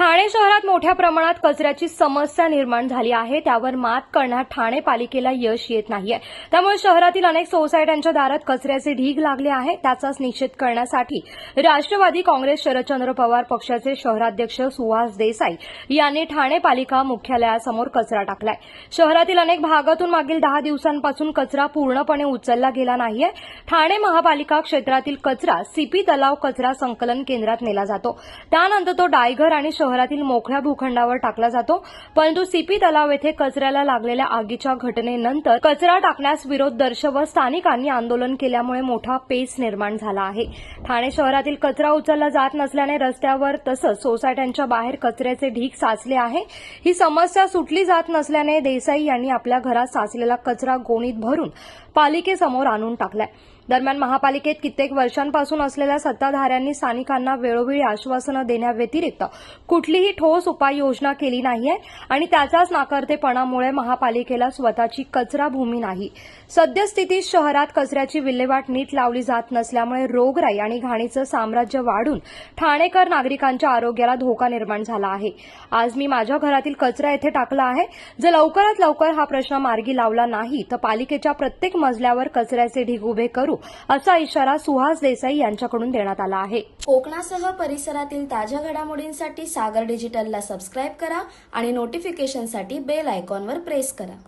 ठाणे शहरात मोठ्या प्रमाणात कचऱ्याची समस्या निर्माण झाली आहे. त्यावर मात करण्यात ठाणे पालिकेला यश येत नाहीये. त्यामुळे शहरातील अनेक सोसायट्यांच्या दारात कचऱ्याचे ढीग लागले आहे. त्याचाच निषेध करण्यासाठी राष्ट्रवादी काँग्रेस शरदचंद्र पवार पक्षाचे शहराध्यक्ष सुहास देसाई यांनी ठाणे पालिका मुख्यालयासमोर कचरा टाकलाय. शहरातील अनेक भागातून मागील दहा दिवसांपासून कचरा पूर्णपणे उचलला गेला नाहीये. ठाणे महापालिका क्षेत्रातील कचरा सीपी तलाव कचरा संकलन केंद्रात नेला जातो. त्यानंतर तो डायघर आणि शहरातील मोकळ्या भूखंडावर टाकला जातो. परंतु सीपी तलाव येथे कचऱ्याला लागलेल्या आगीच्या घटनेनंतर कचरा टाकण्यास विरोध दर्शवत स्थानिकांनी आंदोलन केल्यामुळे मोठा पेच निर्माण झाला आहे. ठाणे शहरातील कचरा उचलला जात नसल्याने रस्त्यावर तसंच सोसायट्यांच्या बाहेर कचऱ्याचे ढीग साचले आहे. ही समस्या सुटली जात नसल्याने देसाई यांनी आपल्या घरात साचलेला कचरा गोणीत भरून पालिकेसमोर आणून टाकलाय. दरम्यान महापालिकेत कित्येक वर्षांपासून असलेल्या सत्ताधाऱ्यांनी स्थानिकांना वेळोवेळी आश्वासनं देण्याव्यतिरिक्त कुठलीही ठोस उपाययोजना केली नाहीये आणि त्याचाच नाकर्तेपणामुळे महापालिकेला स्वतःची कचरा भूमी नाही. सद्यस्थितीत शहरात कचऱ्याची विल्हेवाट नीट लावली जात नसल्यामुळे रोगराई आणि घाणीचं साम्राज्य वाढून ठाणेकर नागरिकांच्या आरोग्याला धोका निर्माण झाला आहे. आज मी माझ्या घरातील कचरा येथे टाकला आहे. जर लवकरात लवकर हा प्रश्न मार्गी लावला नाही तर पालिकेच्या प्रत्येक मजल्यावर कचऱ्याचे ढीग उभे करू असा इशारा सुहास देसाई यांच्याकडून देण्यात आला आहे. कोकणासह परिसरातील ताज्या घडामोडींसाठी सागर डिजिटलला सबस्क्राईब करा आणि नोटिफिकेशनसाठी बेल आयकॉनवर प्रेस करा.